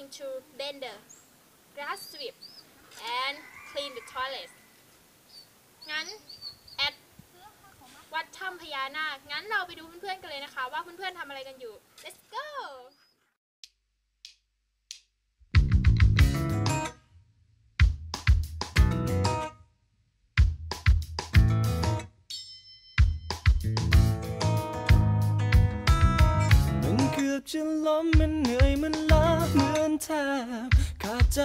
into bend the grass sweep and clean the toilet. งั้นแอดวัดถ้ำพญานาค งั้นเราไปดูเพื่อนๆกันเลยนะคะ ว่าเพื่อนๆทำอะไรกันอยู่ let's go มันเกือบจะล้มมัน แทบขาดใจ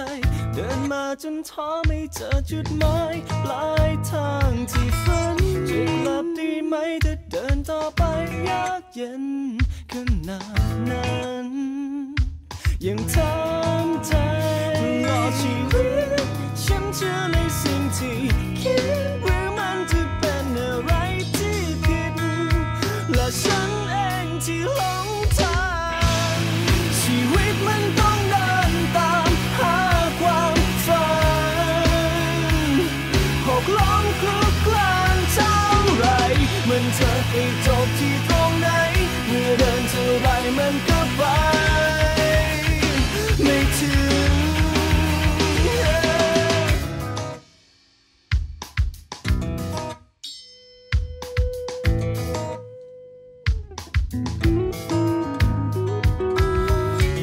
เดินมาจนท้อไม่เจอจุดหมายปลายทางที่ฝันจะกลับดีไหมถ้าเดินต่อไปยากเย็นขนาดนั้นยังทำใจตลอชีวิตฉันเชื่อในสิ่งที่ มันจะไปจบที่ตรงไหน เมื่อเดินเท่าไรมันก็ไป ไม่ถึง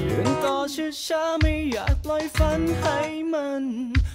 เดินต่อช้าๆไม่อยากปล่อยฝันให้มัน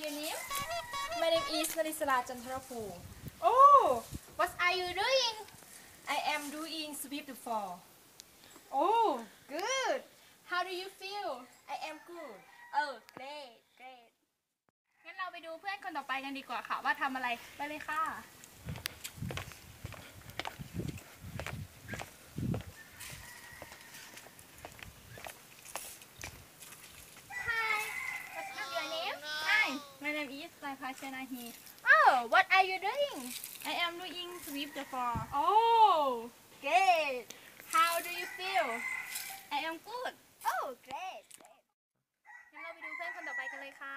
your name My name is Marisala Chandrapur. Oh What are you doing I am doing sweep the floor. Oh good How do you feel I am good. Oh great great งั้นเราไปดูเพื่อนคนต่อไปกันดีกว่าค่ะ ว่าทำอะไรไปเลยค่ะ Hi What's your name Hi, my name is Laipachanahi. Oh what are you doing I am doing sweep the floor. Oh great How do you feel I am good. Oh great great งั้นเราไปดูเพื่อนคนต่อไปกันเลยค่ะ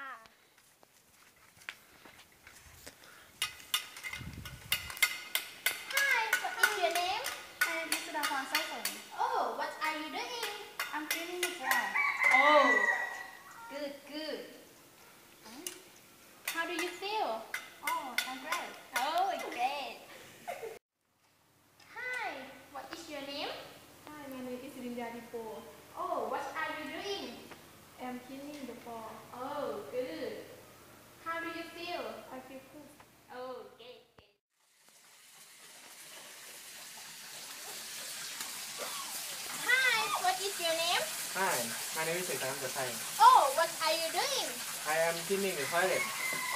my name is Exam Desai. Oh, what are you doing? I am cleaning the toilet.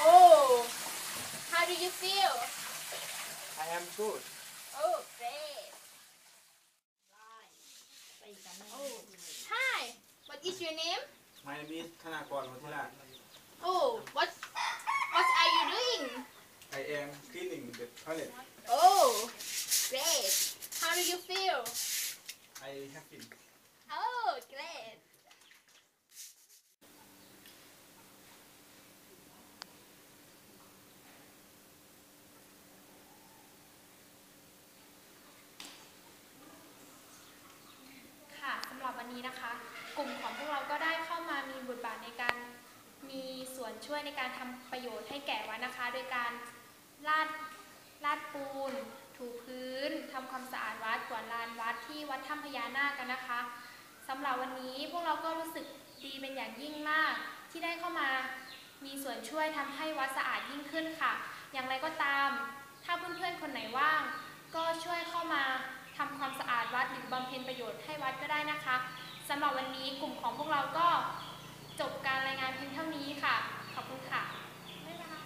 Oh, how do you feel? I am good. Oh, great. Oh, hi, what is your name? My name is Thanakor Wathila. Oh, what, what are you doing? I am cleaning the toilet. Oh, great. How do you feel? I happy. Oh, great. นะคะ กลุ่มของพวกเราก็ได้เข้ามามีบทบาทในการมีส่วนช่วยในการทำประโยชน์ให้แก่วัดนะคะ โดยการลาดลาดปูน ถูพื้นทำความสะอาดวัดกวาดลานวัดที่วัดถ้ำพญานาคกันนะคะสำหรับวันนี้พวกเราก็รู้สึกดีเป็นอย่างยิ่งมาก ที่ได้เข้ามามีส่วนช่วยทำให้วัดสะอาดยิ่งขึ้นค่ะ อย่างไรก็ตาม ถ้าเพื่อนๆคนไหนว่าง ก็ช่วยเข้ามาทำความสะอาดวัดหรือบำเพ็ญประโยชน์ให้วัดก็ได้นะคะ สำหรับวันนี้กลุ่มของพวกเราก็จบการรายงานเพียงเท่านี้ค่ะ ขอบคุณค่ะบ๊ายบาย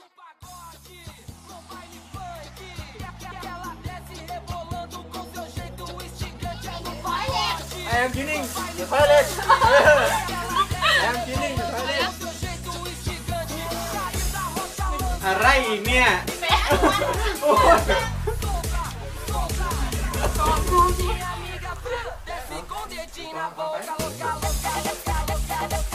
no pagode, no baile funk. E ela desce rebolando com seu jeito instigante. É no pagode, I am cleaning the toilet I am cleaning the toilet seu jeito instigante. Sair da rocha louca, อะไรอีกเนี่ยโอ้ย mina boca, boca, boca, boca, boca.